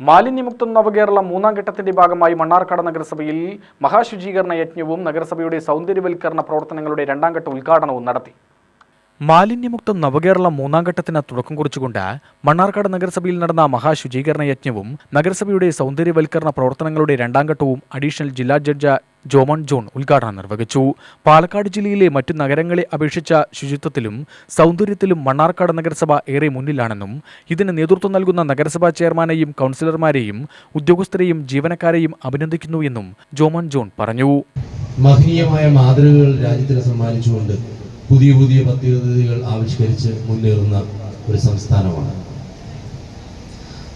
മാലിന്യമുക്തം നവകേരളം മൂന്നാം ഘട്ടത്തിന്റെ ഭാഗമായി മണ്ണാർക്കാട് നഗരസഭയിൽ മഹാശുചീകരണ യജ്ഞവും നഗരസഭയുടെ സൗന്ദര്യവൽക്കരണ പ്രവർത്തനങ്ങളുടെ രണ്ടാം ഘട്ട ഉദ്ഘാടനവും നടത്തി. മാലിന്യമുക്തം നവകേരള മൂന്നാം ഘട്ടത്തിന് തുടക്കം കുറിച്ചുകൊണ്ട് മണ്ണാർക്കാട് നഗരസഭയിൽ നടന്ന മഹാശുചീകരണ യജ്ഞവും നഗരസഭയുടെ സൗന്ദര്യവൽക്കരണ പ്രവർത്തനങ്ങളുടെ രണ്ടാം ഘട്ടവും അഡീഷണൽ ജില്ലാ ജഡ്ജ് ജോമൺ ജോൺ ഉദ്ഘാടനം നിർവഹിച്ചു. പാലക്കാട് ജില്ലയിലെ മറ്റു നഗരങ്ങളെ അപേക്ഷിച്ച ശുചിത്വത്തിലും സൗന്ദര്യത്തിലും മണ്ണാർക്കാട് നഗരസഭ ഏറെ മുന്നിലാണെന്നും ഇതിന് നേതൃത്വം നൽകുന്ന നഗരസഭാ ചെയർമാനെയും കൗൺസിലർമാരെയും ഉദ്യോഗസ്ഥരെയും ജീവനക്കാരെയും അഭിനന്ദിക്കുന്നു എന്നും ജോമൺ ജോൺ പറഞ്ഞു. മഹനീയമായ മാതൃകകൾ രാജ്യത്തിന് സമ്മാനിച്ചുകൊണ്ട് പുതിയ പുതിയ പദ്ധതികൾ ആവിഷ്കരിച്ച് മുന്നേറുന്ന ഒരു സംസ്ഥാനമാണ്.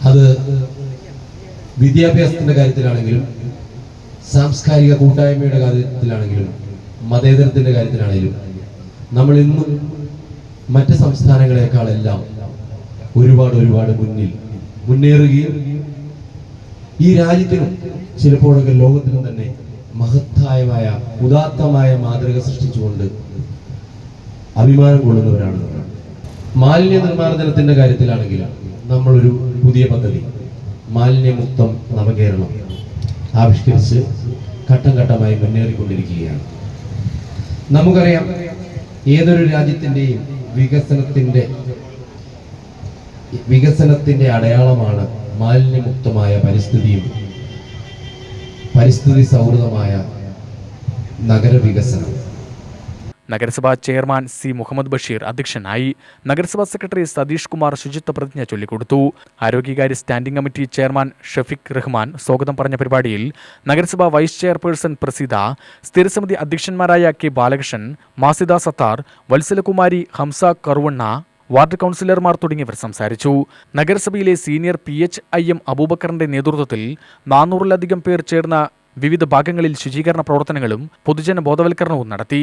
അത് വിദ്യാഭ്യാസത്തിന്റെ കാര്യത്തിലാണെങ്കിലും സാംസ്കാരിക കൂട്ടായ്മയുടെ കാര്യത്തിലാണെങ്കിലും മതേതരത്തിന്റെ കാര്യത്തിലാണെങ്കിലും നമ്മൾ ഇന്നും മറ്റ് സംസ്ഥാനങ്ങളെക്കാളെല്ലാം ഒരുപാട് ഒരുപാട് മുന്നിൽ മുന്നേറുകയും ഈ രാജ്യത്തിനും ചിലപ്പോഴൊക്കെ ലോകത്തിനും തന്നെ മഹത്തായമായ ഉദാത്തമായ മാതൃക സൃഷ്ടിച്ചുകൊണ്ട് അഭിമാനം കൊള്ളുന്നവരാണ്. മാലിന്യ നിർമ്മാർജനത്തിന്റെ കാര്യത്തിലാണെങ്കിൽ നമ്മളൊരു പുതിയ പദ്ധതി മാലിന്യമുക്തം നവകേരളം ആവിഷ്കരിച്ച് ഘട്ടം ഘട്ടമായി മുന്നേറിക്കൊണ്ടിരിക്കുകയാണ് നമുക്കറിയാം ഏതൊരു രാജ്യത്തിന്റെയും വികസനത്തിന്റെ വികസനത്തിന്റെ അടയാളമാണ് മാലിന്യമുക്തമായ പരിസ്ഥിതിയും പരിസ്ഥിതി സൗഹൃദമായ നഗരവികസനം നഗരസഭാ ചെയർമാൻ സി മുഹമ്മദ് ബഷീർ അധ്യക്ഷനായി. നഗരസഭാ സെക്രട്ടറി സതീഷ് കുമാർ ശുചിത്വ പ്രതിജ്ഞ ചൊല്ലിക്കൊടുത്തു. ആരോഗ്യകാര്യ standing committee chairman Shafeeq Rahman സ്വാഗതം പറഞ്ഞ പരിപാടിയിൽ നഗരസഭാ വൈസ് ചെയർപേഴ്സൺ പ്രസീത സ്ഥിരസമിതി അധ്യക്ഷന്മാരായ കെ ബാലകൃഷ്ണൻ മാസിദ സത്താർ വത്സലകുമാരി ഹംസ കറുവണ്ണ വാർഡ് കൗൺസിലർമാർ തുടങ്ങിയവർ സംസാരിച്ചു. നഗരസഭയിലെ senior P H I M അബൂബക്കറിന്റെ നേതൃത്വത്തിൽ നാനൂറിലധികം പേർ ചേർന്ന വിവിധ ഭാഗങ്ങളിൽ ശുചീകരണ പ്രവർത്തനങ്ങളും പൊതുജന ബോധവൽക്കരണവും നടത്തി.